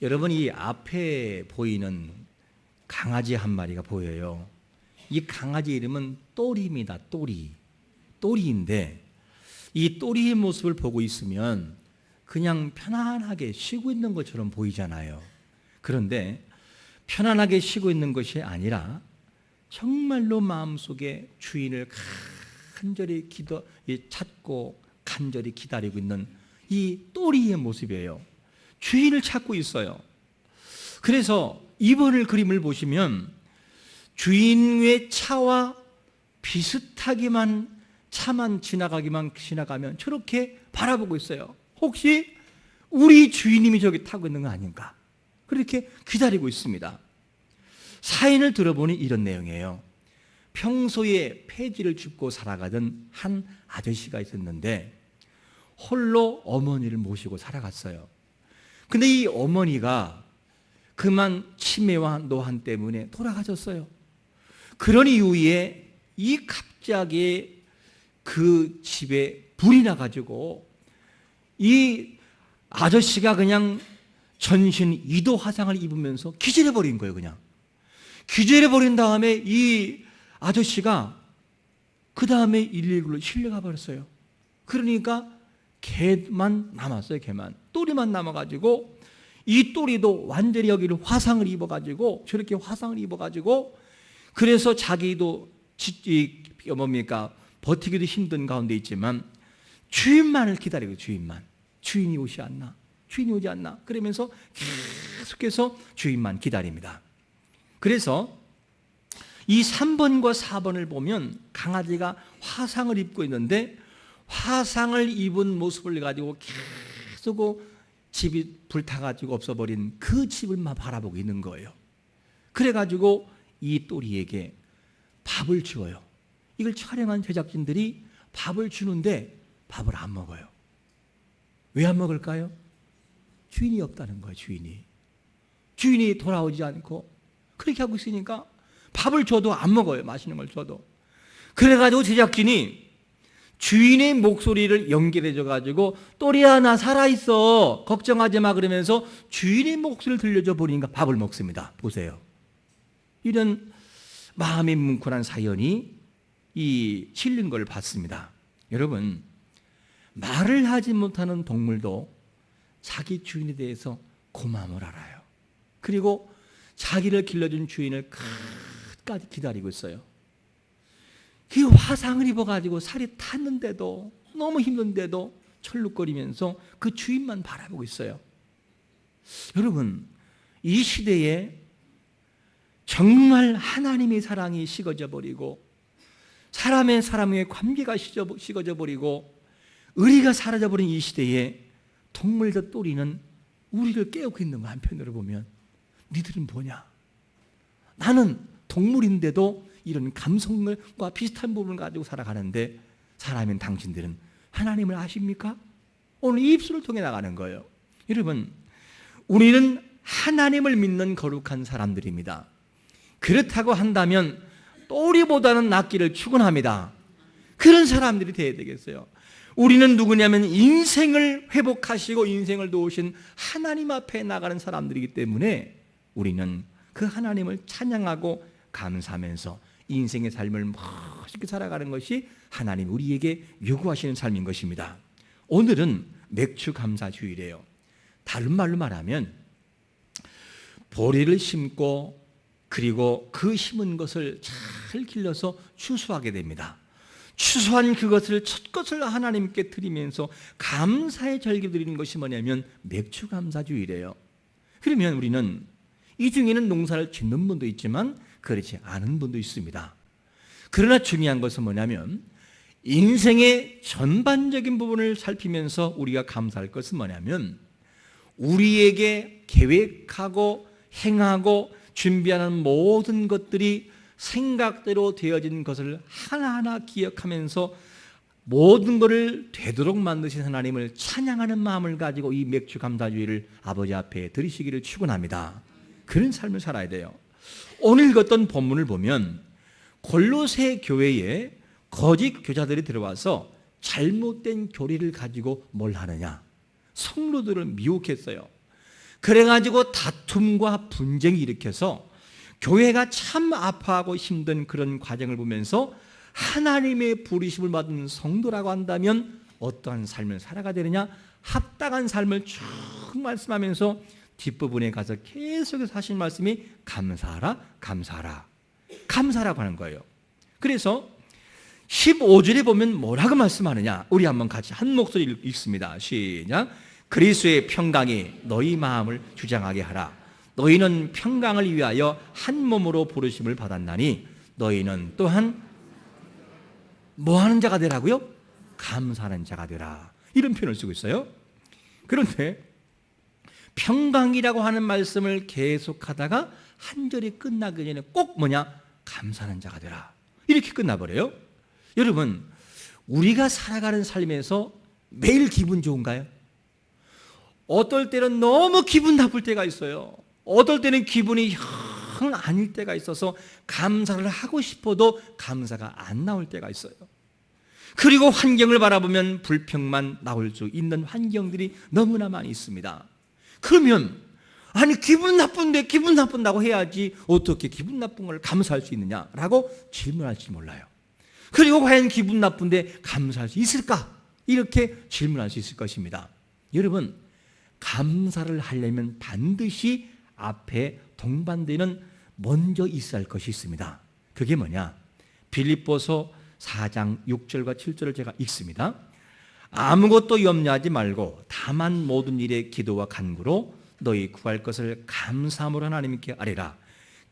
여러분 이 앞에 보이는 강아지 한 마리가 보여요. 이 강아지 이름은 또리입니다. 또리. 또리인데 이 또리의 모습을 보고 있으면 그냥 편안하게 쉬고 있는 것처럼 보이잖아요. 그런데 편안하게 쉬고 있는 것이 아니라 정말로 마음속에 주인을 간절히 기도 찾고 간절히 기다리고 있는 이 또리의 모습이에요. 주인을 찾고 있어요. 그래서 이번을 그림을 보시면 주인의 차와 비슷하게만 차만 지나가기만 지나가면 저렇게 바라보고 있어요. 혹시 우리 주인님이 저기 타고 있는 거 아닌가? 그렇게 기다리고 있습니다. 사연을 들어보니 이런 내용이에요. 평소에 폐지를 줍고 살아가던 한 아저씨가 있었는데 홀로 어머니를 모시고 살아갔어요. 근데 이 어머니가 그만 치매와 노한 때문에 돌아가셨어요. 그런 이후에 이 갑자기 그 집에 불이 나가지고 이 아저씨가 그냥 전신 이도 화상을 입으면서 기절해 버린 거예요, 그냥. 기절해 버린 다음에 이 아저씨가 그 다음에 119로 실려가 버렸어요. 그러니까 개만 남았어요, 개만. 또리만 남아가지고 이 또리도 완전히 여기를 화상을 입어가지고 저렇게 화상을 입어가지고 그래서 자기도 지, 뭡니까 버티기도 힘든 가운데 있지만 주인만을 기다리고 주인만 주인이 오지 않나 주인이 오지 않나 그러면서 계속해서 주인만 기다립니다. 그래서 이 3번과 4번을 보면 강아지가 화상을 입고 있는데 화상을 입은 모습을 가지고 계속 집이 불타가지고 없어버린 그 집을만 바라보고 있는 거예요. 그래가지고 이 또리에게 밥을 주어요. 이걸 촬영한 제작진들이 밥을 주는데 밥을 안 먹어요. 왜 안 먹을까요? 주인이 없다는 거예요, 주인이. 주인이 돌아오지 않고 그렇게 하고 있으니까 밥을 줘도 안 먹어요, 맛있는 걸 줘도. 그래가지고 제작진이 주인의 목소리를 연결해 줘 가지고 또리야 나 살아 있어 걱정하지 마 그러면서 주인의 목소리를 들려줘 버리니까 밥을 먹습니다. 보세요. 이런 마음이 뭉클한 사연이 이 실린 걸 봤습니다. 여러분 말을 하지 못하는 동물도 자기 주인에 대해서 고마움을 알아요. 그리고 자기를 길러준 주인을 끝까지 기다리고 있어요. 그 화상을 입어가지고 살이 탔는데도 너무 힘든데도 철룩거리면서 그 주인만 바라보고 있어요. 여러분, 이 시대에 정말 하나님의 사랑이 식어져 버리고 사람의 사람의 관계가 식어져 버리고 의리가 사라져 버린 이 시대에 동물들 또리는 우리를 깨우고 있는 거 한편으로 보면 니들은 뭐냐? 나는 동물인데도 이런 감성과 비슷한 부분을 가지고 살아가는데 사람인 당신들은 하나님을 아십니까? 오늘 이 입술을 통해 나가는 거예요. 여러분, 우리는 하나님을 믿는 거룩한 사람들입니다. 그렇다고 한다면 또리보다는 낫기를 축원합니다. 그런 사람들이 되어야 되겠어요. 우리는 누구냐면 인생을 회복하시고 인생을 도우신 하나님 앞에 나가는 사람들이기 때문에 우리는 그 하나님을 찬양하고 감사하면서 인생의 삶을 멋있게 살아가는 것이 하나님 우리에게 요구하시는 삶인 것입니다. 오늘은 맥주 감사 주일이에요. 다른 말로 말하면 보리를 심고 그리고 그 심은 것을 잘 길러서 추수하게 됩니다. 추수한 그것을 첫 것을 하나님께 드리면서 감사의 절기 드리는 것이 뭐냐면 맥주 감사 주일이에요. 그러면 우리는 이 중에는 농사를 짓는 분도 있지만 그렇지 않은 분도 있습니다. 그러나 중요한 것은 뭐냐면 인생의 전반적인 부분을 살피면서 우리가 감사할 것은 뭐냐면 우리에게 계획하고 행하고 준비하는 모든 것들이 생각대로 되어진 것을 하나하나 기억하면서 모든 것을 되도록 만드신 하나님을 찬양하는 마음을 가지고 이 맥주 감사주의를 아버지 앞에 드리시기를 축원합니다. 그런 삶을 살아야 돼요. 오늘 읽었던 본문을 보면 골로새 교회에 거짓 교자들이 들어와서 잘못된 교리를 가지고 뭘 하느냐? 성도들을 미혹했어요. 그래가지고 다툼과 분쟁이 일으켜서 교회가 참 아파하고 힘든 그런 과정을 보면서 하나님의 부르심을 받은 성도라고 한다면 어떠한 삶을 살아가 되느냐? 합당한 삶을 쭉 말씀하면서 뒷부분에 가서 계속해서 하신 말씀이 감사하라, 감사하라. 감사라고 하는 거예요. 그래서 15절에 보면 뭐라고 말씀하느냐? 우리 한번 같이 한 목소리 읽습니다. 시작. 그리스도의 평강이 너희 마음을 주장하게 하라. 너희는 평강을 위하여 한 몸으로 부르심을 받았나니 너희는 또한 뭐 하는 자가 되라고요? 감사하는 자가 되라. 이런 표현을 쓰고 있어요. 그런데 평강이라고 하는 말씀을 계속하다가 한 절이 끝나기 전에 꼭 뭐냐? 감사하는 자가 되라. 이렇게 끝나버려요. 여러분, 우리가 살아가는 삶에서 매일 기분 좋은가요? 어떨 때는 너무 기분 나쁠 때가 있어요. 어떨 때는 기분이 영 아닐 때가 있어서 감사를 하고 싶어도 감사가 안 나올 때가 있어요. 그리고 환경을 바라보면 불평만 나올 수 있는 환경들이 너무나 많이 있습니다. 그러면 아니 기분 나쁜데 기분 나쁜다고 해야지 어떻게 기분 나쁜 걸 감사할 수 있느냐라고 질문할지 몰라요. 그리고 과연 기분 나쁜데 감사할 수 있을까? 이렇게 질문할 수 있을 것입니다. 여러분 감사를 하려면 반드시 앞에 동반되는 먼저 있어야 할 것이 있습니다. 그게 뭐냐? 빌립보서 4장 6절과 7절을 제가 읽습니다. 아무것도 염려하지 말고 다만 모든 일에 기도와 간구로 너희 구할 것을 감사함으로 하나님께 아뢰라.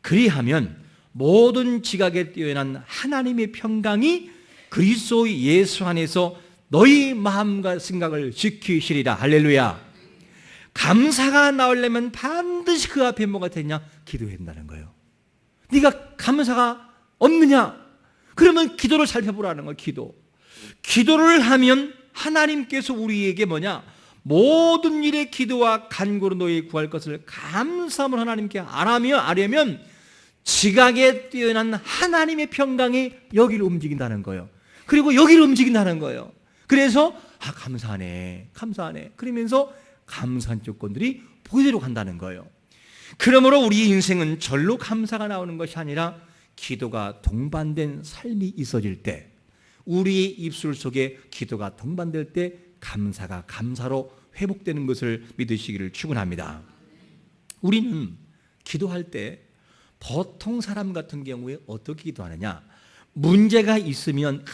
그리하면 모든 지각에 뛰어난 하나님의 평강이 그리스도 예수 안에서 너희 마음과 생각을 지키시리라. 할렐루야. 감사가 나오려면 반드시 그 앞에 뭐가 되냐? 기도해야 된다는 거예요. 네가 감사가 없느냐? 그러면 기도를 살펴보라는 거예요. 기도. 기도를 하면 하나님께서 우리에게 뭐냐? 모든 일에 기도와 간구로 너희 구할 것을 감사함으로 하나님께 안하며 아려면 지각에 뛰어난 하나님의 평강이 여기를 움직인다는 거예요. 그리고 여기를 움직인다는 거예요. 그래서 아 감사하네, 감사하네. 그러면서 감사한 조건들이 보이대로 간다는 거예요. 그러므로 우리 인생은 절로 감사가 나오는 것이 아니라 기도가 동반된 삶이 있어질 때 우리의 입술 속에 기도가 동반될 때 감사가 감사로 회복되는 것을 믿으시기를 축원합니다. 우리는 기도할 때 보통 사람 같은 경우에 어떻게 기도하느냐? 문제가 있으면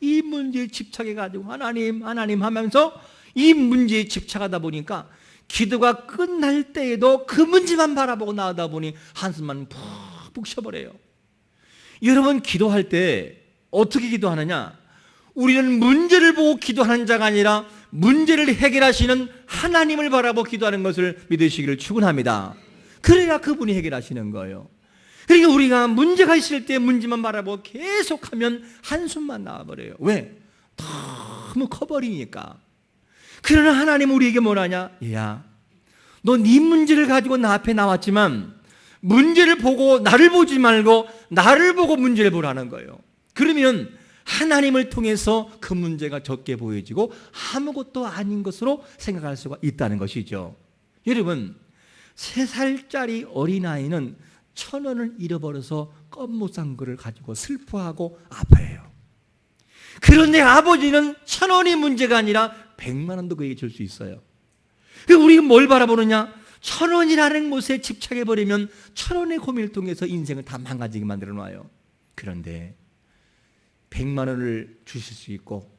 이 문제에 집착해 가지고 하나님 하나님 하면서 이 문제에 집착하다 보니까 기도가 끝날 때에도 그 문제만 바라보고 나오다 보니 한숨만 푹푹 쉬어버려요. 여러분 기도할 때 어떻게 기도하느냐? 우리는 문제를 보고 기도하는 자가 아니라 문제를 해결하시는 하나님을 바라보 기도하는 것을 믿으시기를 축원합니다. 그래야 그분이 해결하시는 거예요. 그러니까 우리가 문제가 있을 때 문제만 바라보고 계속하면 한숨만 나와버려요. 왜? 너무 커버리니까. 그러나 하나님 우리에게 뭐라냐? 야, 너 네 문제를 가지고 나 앞에 나왔지만 문제를 보고 나를 보지 말고 나를 보고 문제를 보라는 거예요. 그러면 하나님을 통해서 그 문제가 적게 보여지고 아무것도 아닌 것으로 생각할 수가 있다는 것이죠. 여러분, 세 살짜리 어린아이는 천 원을 잃어버려서 껌무쌍 그를 가지고 슬퍼하고 아파해요. 그런데 아버지는 천 원이 문제가 아니라 백만 원도 그에게 줄 수 있어요. 우리가 뭘 바라보느냐? 천 원이라는 것에 집착해버리면 천 원의 고민을 통해서 인생을 다 망가지게 만들어 놔요. 그런데 백만 원을 주실 수 있고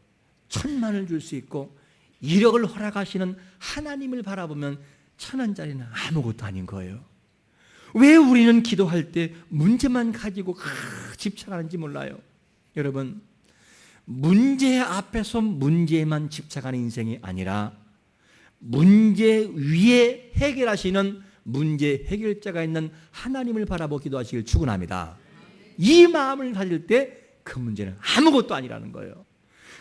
천만 원을 줄 수 있고 1억을 허락하시는 하나님을 바라보면 천 원짜리는 아무것도 아닌 거예요. 왜 우리는 기도할 때 문제만 가지고 집착하는지 몰라요. 여러분, 문제 앞에서 문제만 집착하는 인생이 아니라 문제 위에 해결하시는 문제 해결자가 있는 하나님을 바라보 기도 하시길 축원합니다. 이 마음을 가질 때 그 문제는 아무것도 아니라는 거예요.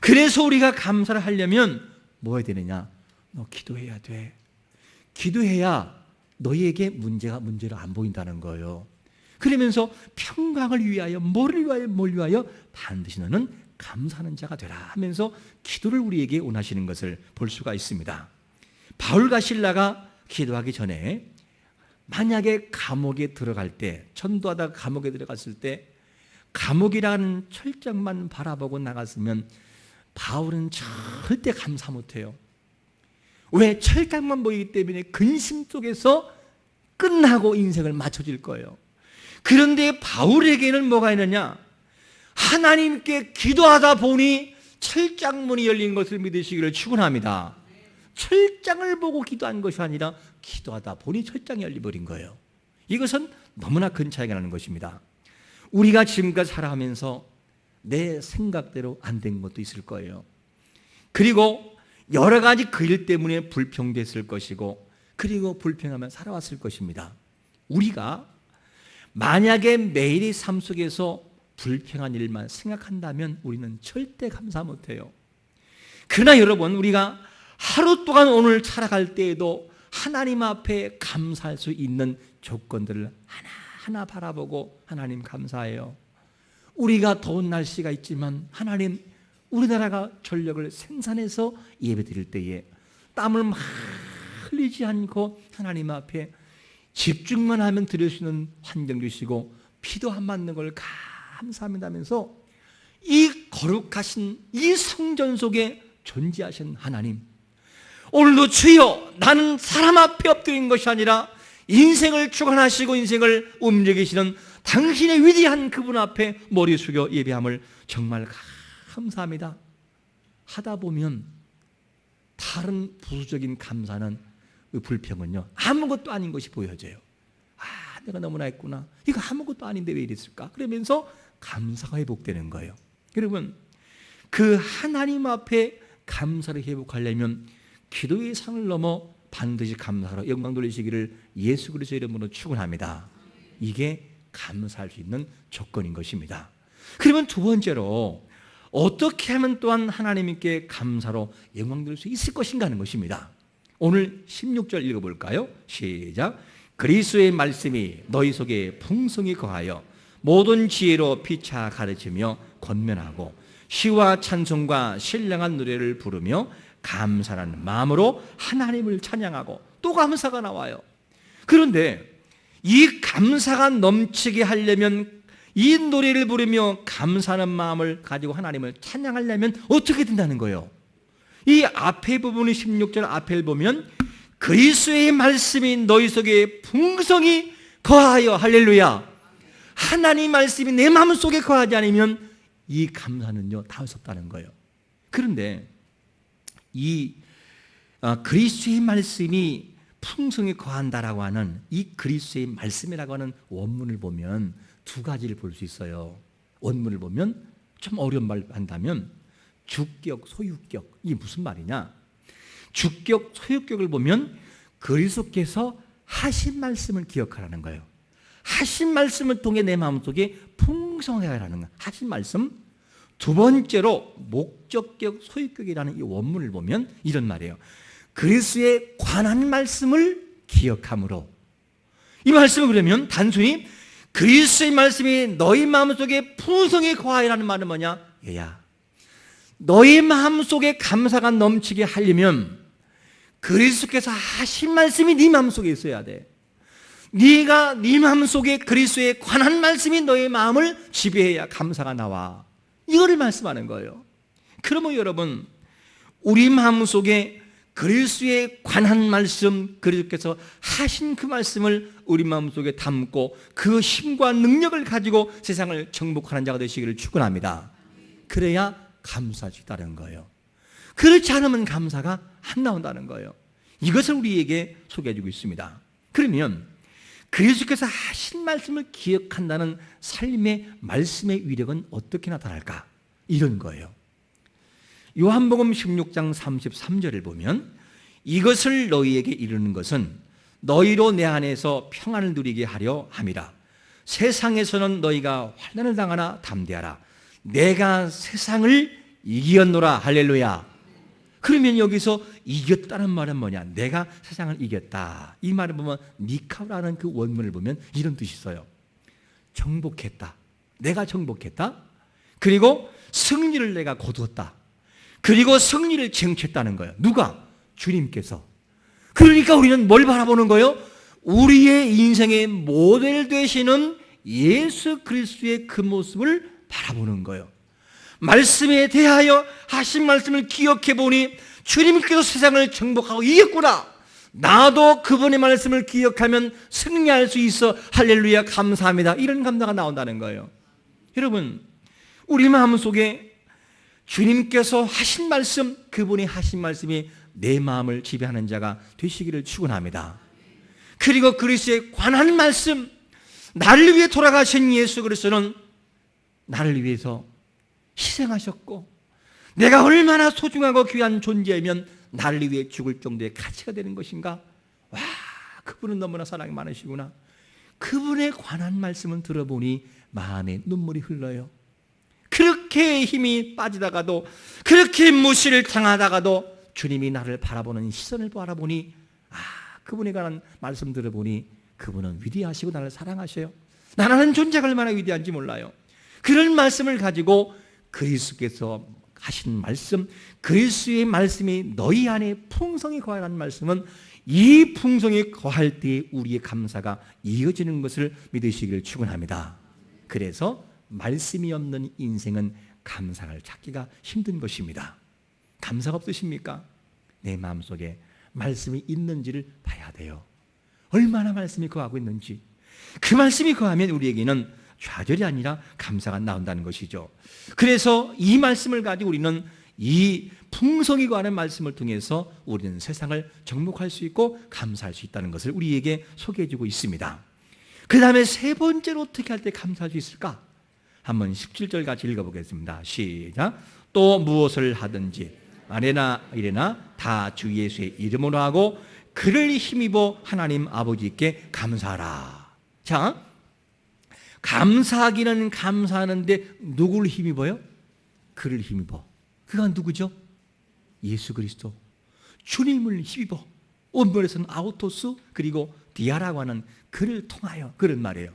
그래서 우리가 감사를 하려면 뭐 해야 되느냐? 너 기도해야 돼. 기도해야 너희에게 문제가 문제로 안 보인다는 거예요. 그러면서 평강을 위하여 뭐를 위하여 뭘 위하여 반드시 너는 감사하는 자가 되라 하면서 기도를 우리에게 원하시는 것을 볼 수가 있습니다. 바울과 신라가 기도하기 전에 만약에 감옥에 들어갈 때 전도하다가 감옥에 들어갔을 때 감옥이라는 철장만 바라보고 나갔으면 바울은 절대 감사 못해요. 왜 철장만 보이기 때문에 근심 속에서 끝나고 인생을 맞춰질 거예요. 그런데 바울에게는 뭐가 있느냐? 하나님께 기도하다 보니 철장문이 열린 것을 믿으시기를 축원합니다. 철장을 보고 기도한 것이 아니라 기도하다 보니 철장이 열려버린 거예요. 이것은 너무나 큰 차이가 나는 것입니다. 우리가 지금까지 살아가면서 내 생각대로 안 된 것도 있을 거예요. 그리고 여러 가지 그 일 때문에 불평됐을 것이고 그리고 불평하며 살아왔을 것입니다. 우리가 만약에 매일의 삶 속에서 불평한 일만 생각한다면 우리는 절대 감사 못해요. 그러나 여러분 우리가 하루 동안 오늘 살아갈 때에도 하나님 앞에 감사할 수 있는 조건들을 하나 하나 바라보고 하나님 감사해요. 우리가 더운 날씨가 있지만 하나님 우리나라가 전력을 생산해서 예배 드릴 때에 땀을 막 흘리지 않고 하나님 앞에 집중만 하면 드릴 수 있는 환경 주시고 피도 안 맞는 걸 감사합니다면서 이 거룩하신 이 성전 속에 존재하신 하나님 오늘도 주여 나는 사람 앞에 엎드린 것이 아니라 인생을 주관하시고 인생을 움직이시는 당신의 위대한 그분 앞에 머리 숙여 예배함을 정말 감사합니다. 하다 보면 다른 부수적인 감사는 그 불평은요 아무것도 아닌 것이 보여져요. 아 내가 너무나 했구나. 이거 아무것도 아닌데 왜 이랬을까? 그러면서 감사가 회복되는 거예요. 여러분 그 하나님 앞에 감사를 회복하려면 기도의 상을 넘어 반드시 감사로 영광 돌리시기를 예수 그리스도 이름으로 축원합니다. 이게 감사할 수 있는 조건인 것입니다. 그러면 두 번째로 어떻게 하면 또한 하나님께 감사로 영광 돌릴 수 있을 것인가 하는 것입니다. 오늘 16절 읽어 볼까요? 시작. 그리스의 말씀이 너희 속에 풍성히 거하여 모든 지혜로 피차 가르치며 권면하고 시와 찬송과 신령한 노래를 부르며 감사하는 마음으로 하나님을 찬양하고 또 감사가 나와요. 그런데 이 감사가 넘치게 하려면 이 노래를 부르며 감사하는 마음을 가지고 하나님을 찬양하려면 어떻게 된다는 거예요? 이 앞에 부분의 16절 앞에 보면 그리스도의 말씀이 너희 속에 풍성히 거하여 할렐루야. 하나님 말씀이 내 마음 속에 거하지 않으면 이 감사는요 다 없었다는 거예요. 그런데 이 어, 그리스도의 말씀이 풍성히 거한다라고 하는 이 그리스도의 말씀이라고 하는 원문을 보면 두 가지를 볼 수 있어요. 원문을 보면 좀 어려운 말 한다면 주격, 소유격 이게 무슨 말이냐? 주격, 소유격을 보면 그리스도께서 하신 말씀을 기억하라는 거예요. 하신 말씀을 통해 내 마음속에 풍성하라는 거예요. 하신 말씀. 두 번째로 목적격, 소유격이라는 이 원문을 보면 이런 말이에요. 그리스도에 관한 말씀을 기억함으로 이 말씀을 그러면 단순히 그리스도의 말씀이 너희 마음속에 풍성히 거하라는 말은 뭐냐? 얘야. 너희 마음속에 감사가 넘치게 하려면 그리스도께서 하신 말씀이 네 마음속에 있어야 돼. 네가 네 마음속에 그리스도에 관한 말씀이 너의 마음을 지배해야 감사가 나와. 이거를 말씀하는 거예요. 그러면 여러분 우리 마음 속에 그리스도에 관한 말씀 그리스도께서 하신 그 말씀을 우리 마음 속에 담고 그 힘과 능력을 가지고 세상을 정복하는 자가 되시기를 축원합니다. 그래야 있다는 거예요. 그렇지 않으면 감사가 안 나온다는 거예요. 이것을 우리에게 소개해 주고 있습니다. 그러면 그리스도께서 하신 말씀을 기억한다는 삶의 말씀의 위력은 어떻게 나타날까? 이런 거예요. 요한복음 16장 33절을 보면 이것을 너희에게 이르는 것은 너희로 내 안에서 평안을 누리게 하려 함이라. 세상에서는 너희가 환난을 당하나 담대하라. 내가 세상을 이겼노라. 할렐루야. 그러면 여기서 이겼다는 말은 뭐냐? 내가 세상을 이겼다. 이 말을 보면 니카라는 그 원문을 보면 이런 뜻이 있어요. 정복했다. 내가 정복했다. 그리고 승리를 내가 거두었다. 그리고 승리를 쟁취했다는 거예요. 누가? 주님께서. 그러니까 우리는 뭘 바라보는 거예요? 우리의 인생의 모델 되시는 예수 그리스도의 그 모습을 바라보는 거예요. 말씀에 대하여 하신 말씀을 기억해 보니 주님께서 세상을 정복하고 이겼구나. 나도 그분의 말씀을 기억하면 승리할 수 있어 할렐루야 감사합니다. 이런 감사가 나온다는 거예요. 여러분, 우리 마음 속에 주님께서 하신 말씀, 그분이 하신 말씀이 내 마음을 지배하는 자가 되시기를 축원합니다. 그리고 그리스도에 관한 말씀, 나를 위해 돌아가신 예수 그리스도는 나를 위해서 희생하셨고 내가 얼마나 소중하고 귀한 존재이면 나를 위해 죽을 정도의 가치가 되는 것인가? 와, 그분은 너무나 사랑이 많으시구나. 그분에 관한 말씀을 들어보니 마음에 눈물이 흘러요. 그렇게 힘이 빠지다가도 그렇게 무시를 당하다가도 주님이 나를 바라보는 시선을 바라보니 아, 그분에 관한 말씀 들어보니 그분은 위대하시고 나를 사랑하셔요. 나라는 존재가 얼마나 위대한지 몰라요. 그런 말씀을 가지고 그리스도께서 하신 말씀, 그리스도의 말씀이 너희 안에 풍성히 거하라는 말씀은 이 풍성이 거할 때 우리의 감사가 이어지는 것을 믿으시기를 축원합니다. 그래서 말씀이 없는 인생은 감사를 찾기가 힘든 것입니다. 감사가 없으십니까? 내 마음속에 말씀이 있는지를 봐야 돼요. 얼마나 말씀이 거하고 있는지. 그 말씀이 거하면 우리에게는 좌절이 아니라 감사가 나온다는 것이죠. 그래서 이 말씀을 가지고 우리는 이 풍성이 거하는 말씀을 통해서 우리는 세상을 정복할 수 있고 감사할 수 있다는 것을 우리에게 소개해 주고 있습니다. 그 다음에 세 번째로 어떻게 할 때 감사할 수 있을까? 한번 17절 같이 읽어보겠습니다. 시작. 또 무엇을 하든지 아래나 이래나 다 주 예수의 이름으로 하고 그를 힘입어 하나님 아버지께 감사하라. 자, 감사하기는 감사하는데 누구를 힘입어요? 그를 힘입어. 그가 누구죠? 예수 그리스도. 주님을 힘입어. 원문에서는 아우토스 그리고 디아라고 하는 그를 통하여 그런 말이에요.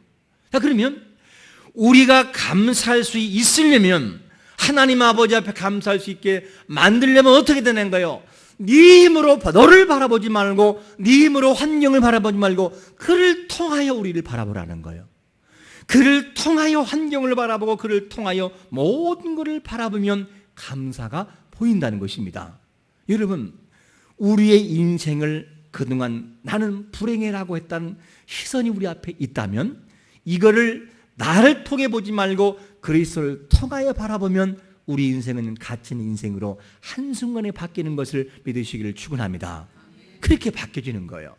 자, 그러면 우리가 감사할 수 있으려면 하나님 아버지 앞에 감사할 수 있게 만들려면 어떻게 되는 거예요? 네 힘으로 너를 바라보지 말고 네 힘으로 환경을 바라보지 말고 그를 통하여 우리를 바라보라는 거예요. 그를 통하여 환경을 바라보고 그를 통하여 모든 것을 바라보면 감사가 보인다는 것입니다. 여러분, 우리의 인생을 그동안 나는 불행해라고 했다는 시선이 우리 앞에 있다면 이거를 나를 통해 보지 말고 그리스도를 통하여 바라보면 우리 인생은 갇힌 인생으로 한순간에 바뀌는 것을 믿으시기를 축원합니다. 그렇게 바뀌어지는 거예요.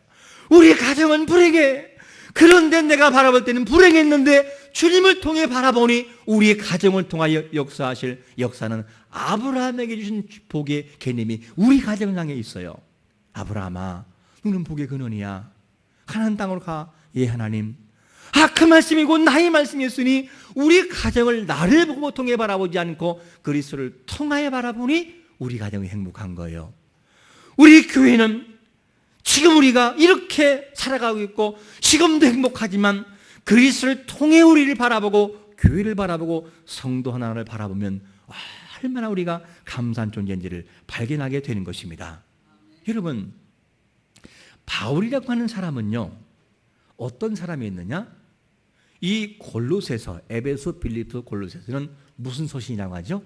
우리 가정은 불행해. 그런데 내가 바라볼 때는 불행했는데 주님을 통해 바라보니 우리의 가정을 통하여 역사하실 역사는 아브라함에게 주신 복의 개념이 우리 가정을 향해 있어요. 아브라함아, 너는 복의 근원이야. 하나님 땅으로 가. 예, 하나님. 아, 그 말씀이고 나의 말씀이었으니 우리 가정을 나를 보고 통해 바라보지 않고 그리스도를 통하여 바라보니 우리 가정이 행복한 거예요. 우리 교회는 지금 우리가 이렇게 살아가고 있고 지금도 행복하지만 그리스도를 통해 우리를 바라보고 교회를 바라보고 성도 하나를 바라보면 얼마나 우리가 감사한 존재인지를 발견하게 되는 것입니다. 여러분, 바울이라고 하는 사람은요, 어떤 사람이었느냐? 이 골로새서, 에베소, 빌리프, 골로새서는 무슨 서신이라고 하죠?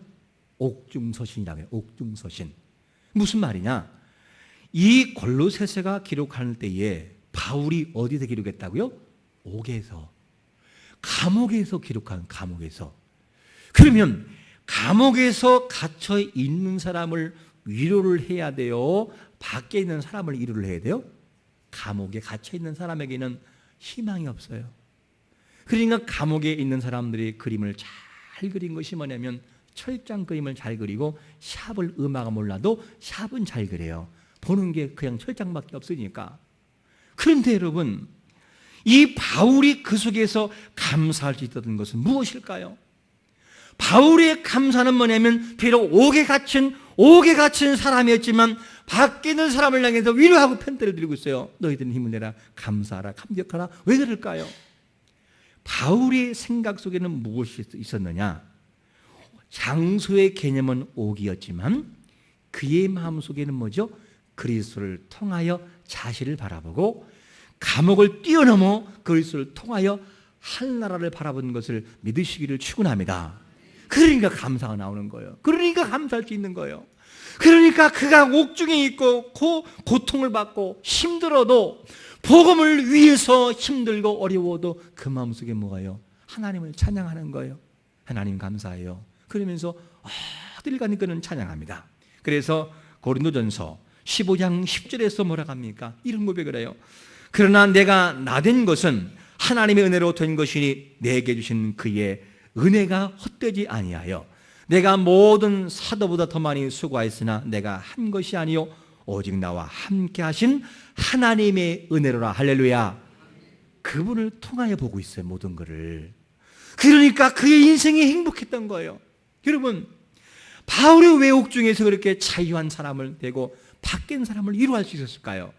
옥중 서신이라고 해요. 옥중 서신. 무슨 말이냐? 이 골로새서가 기록하는 때에 바울이 어디서 기록했다고요? 옥에서. 감옥에서 기록한 감옥에서. 그러면 감옥에서 갇혀 있는 사람을 위로를 해야 돼요? 밖에 있는 사람을 위로를 해야 돼요? 감옥에 갇혀 있는 사람에게는 희망이 없어요. 그러니까 감옥에 있는 사람들이 그림을 잘 그린 것이 뭐냐면 철장 그림을 잘 그리고 샵을 음악을 몰라도 샵은 잘 그려요. 보는 게 그냥 철장밖에 없으니까. 그런데 여러분, 이 바울이 그 속에서 감사할 수 있었던 것은 무엇일까요? 바울의 감사는 뭐냐면 비록 옥에 갇힌 옥에 갇힌 사람이었지만 밖에 있는 사람을 향해서 위로하고 편대를 드리고 있어요. 너희들은 힘을 내라 감사하라 감격하라 왜 그럴까요? 바울의 생각 속에는 무엇이 있었느냐? 장소의 개념은 옥이었지만 그의 마음 속에는 뭐죠? 그리스도를 통하여 자신을 바라보고 감옥을 뛰어넘어 그리스도를 통하여 하늘나라를 바라보는 것을 믿으시기를 축원합니다. 그러니까 감사가 나오는 거예요. 그러니까 감사할 수 있는 거예요. 그러니까 그가 옥중에 있고 고, 고통을 받고 힘들어도 복음을 위해서 힘들고 어려워도 그 마음속에 뭐가요? 하나님을 찬양하는 거예요. 하나님 감사해요. 그러면서 어딜 가니까는 찬양합니다. 그래서 고린도전서 15장 10절에서 뭐라고 합니까? 이런 고백을 해요. 그러나 내가 나 된 것은 하나님의 은혜로 된 것이니 내게 주신 그의 은혜가 헛되지 아니하여 내가 모든 사도보다 더 많이 수고하였으나 내가 한 것이 아니요 오직 나와 함께 하신 하나님의 은혜로라 할렐루야 그분을 통하여 보고 있어요 모든 것을 그러니까 그의 인생이 행복했던 거예요 여러분 바울의 외옥 중에서 그렇게 자유한 사람을 되고 바뀐 사람을 이루할 수 있었을까요?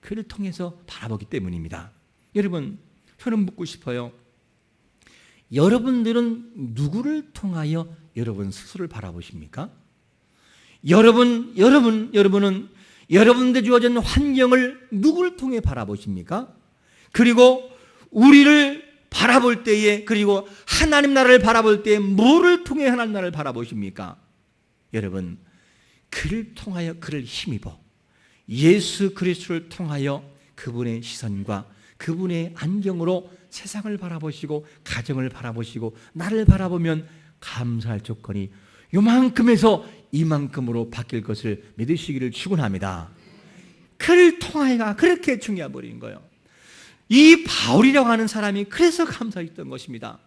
그를 통해서 바라보기 때문입니다 여러분 저는 묻고 싶어요 여러분들은 누구를 통하여 여러분 스스로를 바라보십니까? 여러분, 여러분, 여러분은 여러분들 주어진 환경을 누구를 통해 바라보십니까? 그리고 우리를 바라볼 때에 그리고 하나님 나라를 바라볼 때에 뭐를 통해 하나님 나라를 바라보십니까? 여러분, 그를 통하여 그를 힘입어 예수 그리스도를 통하여 그분의 시선과 그분의 안경으로 세상을 바라보시고 가정을 바라보시고 나를 바라보면 감사할 조건이 요만큼에서 이만큼으로 바뀔 것을 믿으시기를 축원합니다. 그를 통하여가 그렇게 중요해 버린 거예요. 이 바울이라고 하는 사람이 그래서 감사했던 것입니다.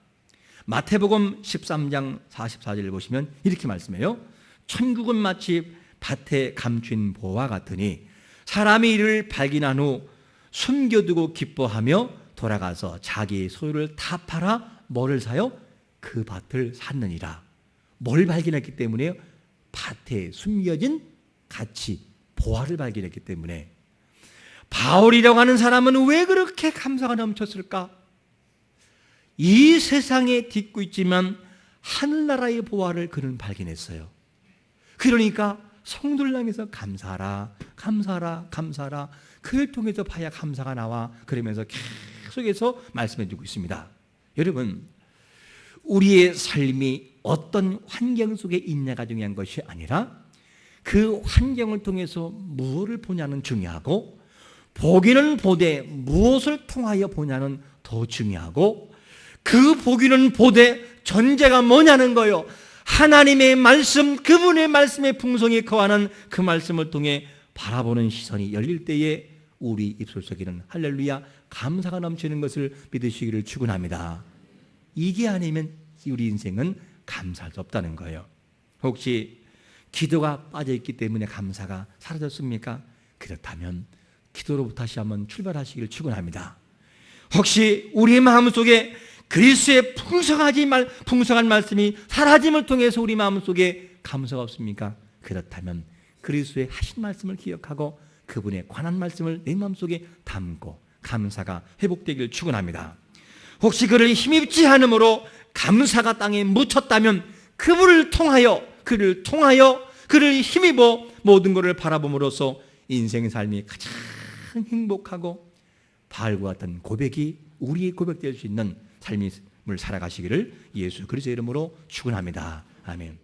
마태복음 13장 44절을 보시면 이렇게 말씀해요. 천국은 마치 밭에 감춘 보와 같으니 사람이 이를 발견한 후 숨겨두고 기뻐하며 돌아가서 자기 소유를 다 팔아 뭐를 사요? 그 밭을 샀느니라. 뭘 발견했기 때문에요? 밭에 숨겨진 가치, 보화를 발견했기 때문에 바울이라고 하는 사람은 왜 그렇게 감사가 넘쳤을까? 이 세상에 딛고 있지만 하늘나라의 보화를 그는 발견했어요. 그러니까 성도를 향해서 감사하라, 감사하라, 감사하라. 그를 통해서 봐야 감사가 나와. 그러면서 계속해서 말씀해 주고 있습니다. 여러분, 우리의 삶이 어떤 환경 속에 있냐가 중요한 것이 아니라 그 환경을 통해서 무엇을 보냐는 중요하고 보기는 보되 무엇을 통하여 보냐는 더 중요하고 그 보기는 보되 전제가 뭐냐는 거요. 하나님의 말씀, 그분의 말씀의 풍성이 거하는 그 말씀을 통해 바라보는 시선이 열릴 때에 우리 입술 속에는 할렐루야 감사가 넘치는 것을 믿으시기를 축원합니다. 이게 아니면 우리 인생은 감사할 수 없다는 거예요. 혹시 기도가 빠져 있기 때문에 감사가 사라졌습니까? 그렇다면 기도로 다시 한번 출발하시기를 축원합니다. 혹시 우리 마음 속에 그리스의 풍성하지 말 풍성한 말씀이 사라짐을 통해서 우리 마음 속에 감사가 없습니까? 그렇다면 그리스의 하신 말씀을 기억하고 그분의 관한 말씀을 내 마음 속에 담고 감사가 회복되기를 축원합니다. 혹시 그를 힘입지 않으므로 감사가 땅에 묻혔다면 그분을 통하여 그를 통하여 그를 힘입어 모든 것을 바라봄으로써 인생의 삶이 가장 행복하고 바알과 같은 고백이 우리의 고백될 수 있는 삶을 살아가시기를 예수 그리스도의 이름으로 축원합니다. 아멘.